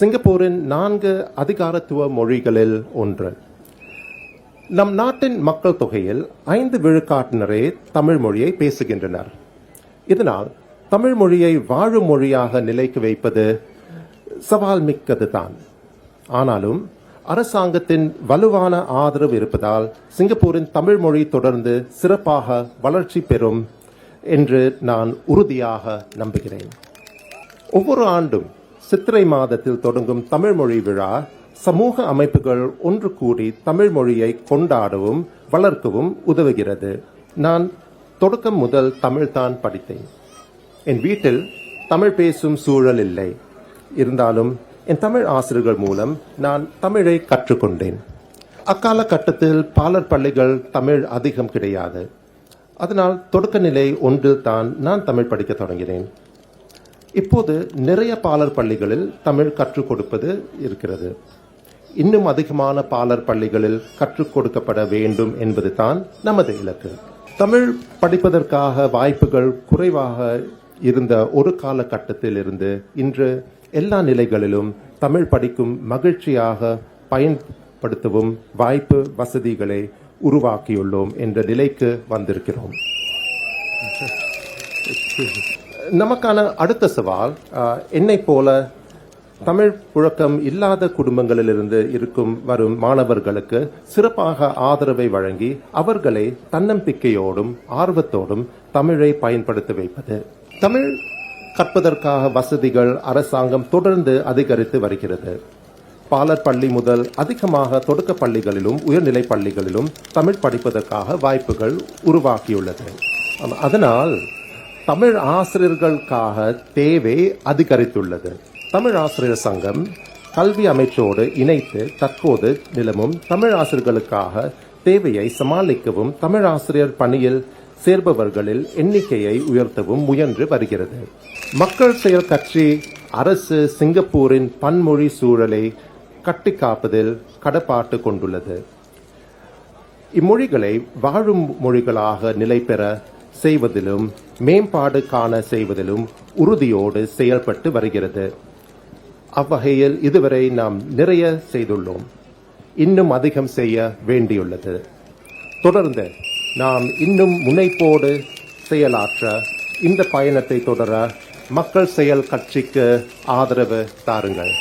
சிங்கப்பூரின் நான்கு அதிகாரத்துவ மொழிகளில் ஒன்று. நம் நாட்டின் மக்கள் தொகையில் ஐந்து விழுக்காட்டினரே தமிழ் மொழியை பேசுகின்றனர். இதனால் தமிழ் மொழியை வாழும் மொழியாக நிலைக்கு வைப்பது சவால் மிக்கதுதான். ஆனாலும் அரசாங்கத்தின் வலுவான ஆதரவு இருப்பதால் சிங்கப்பூரின் தமிழ் மொழி தொடர்ந்து சிறப்பாக வளர்ச்சி பெறும் என்று நான் உறுதியாக நம்புகிறேன். ஒவ்வொரு ஆண்டும் சித்திரை மாதத்தில் தொடங்கும் தமிழ் மொழி விழா சமூக அமைப்புகள் ஒன்று கூடி தமிழ் மொழியை கொண்டாடவும் வளர்க்கவும் உதவுகிறது. நான் தொடக்கம் முதல் தமிழ்தான் படித்தேன். என் வீட்டில் தமிழ் பேசும் சூழல் இல்லை. இருந்தாலும் என் தமிழ் ஆசிரியர்கள் மூலம் நான் தமிழை கற்றுக்கொண்டேன். அக்கால கட்டத்தில் பாலர் பள்ளிகள் தமிழ் அதிகம் கிடையாது. அதனால் தொடக்க நிலை ஒன்றில் தான் நான் தமிழ் படிக்க தொடங்கினேன். இப்போது நிறைய பாலர் பள்ளிகளில் தமிழ் கற்றுக் கொடுப்பது இருக்கிறது. இன்னும் அதிகமான பாலர் பள்ளிகளில் கற்றுக் கொடுக்கப்பட வேண்டும் என்பது தான் நமது இலக்கு. தமிழ் படிப்பதற்காக வாய்ப்புகள் குறைவாக இருந்த ஒரு காலகட்டத்தில் இருந்து இன்று எல்லா நிலைகளிலும் தமிழ் படிக்கும் மகிழ்ச்சியாக பயன்படுத்தவும் வாய்ப்பு வசதிகளை உருவாக்கியுள்ளோம் என்ற நிலைக்கு வந்திருக்கிறோம். நமக்கான அடுத்த சவால் என்னை போல தமிழ் புழக்கம் இல்லாத குடும்பங்களிலிருந்து இருக்கும் வரும் மாணவர்களுக்கு சிறப்பாக ஆதரவை வழங்கி அவர்களை தன்னம்பிக்கையோடும் ஆர்வத்தோடும் தமிழை பயன்படுத்த வைப்பது. தமிழ் கற்பதற்காக வசதிகள் அரசாங்கம் தொடர்ந்து அதிகரித்து வருகிறது. பாலர் பள்ளி முதல் அதிகமாக தொடக்க பள்ளிகளிலும் உயர்நிலை பள்ளிகளிலும் தமிழ் படிப்பதற்காக வாய்ப்புகள் உருவாக்கியுள்ளது அதனால் தமிழ் ஆசிரியர்களுக்காக தேவை அதிகரித்துள்ளது. தமிழ் ஆசிரியர் சங்கம் கல்வி அமைச்சோடு இணைத்து தற்போது நிலமும் தமிழ் ஆசிரியர்களுக்காக தேவையை சமாளிக்கவும் தமிழ் ஆசிரியர் பணியில் சேர்பவர்களில் எண்ணிக்கையை உயர்த்தவும் முயன்று வருகிறது. மக்கள் செயல் கட்சி அரசு சிங்கப்பூரின் பன்மொழி சூழலை கட்டிக்காப்பதில் கடப்பாட்டு கொண்டுள்ளது. இம்மொழிகளை வாழும் மொழிகளாக நிலை பெற செய்வதிலும் மேம்பாடு காண செய்வதிலும் உறுதியோடு செயல்பட்டு வருகிறது. அவ்வகையில் இதுவரை நாம் நிறைய செய்துள்ளோம். இன்னும் அதிகம் செய்ய வேண்டியுள்ளது. தொடர்ந்து நாம் இன்னும் முனைப்போடு செயலாற்ற இந்த பயணத்தை தொடர மக்கள் செயல் கட்சிக்கு ஆதரவு தாருங்கள்.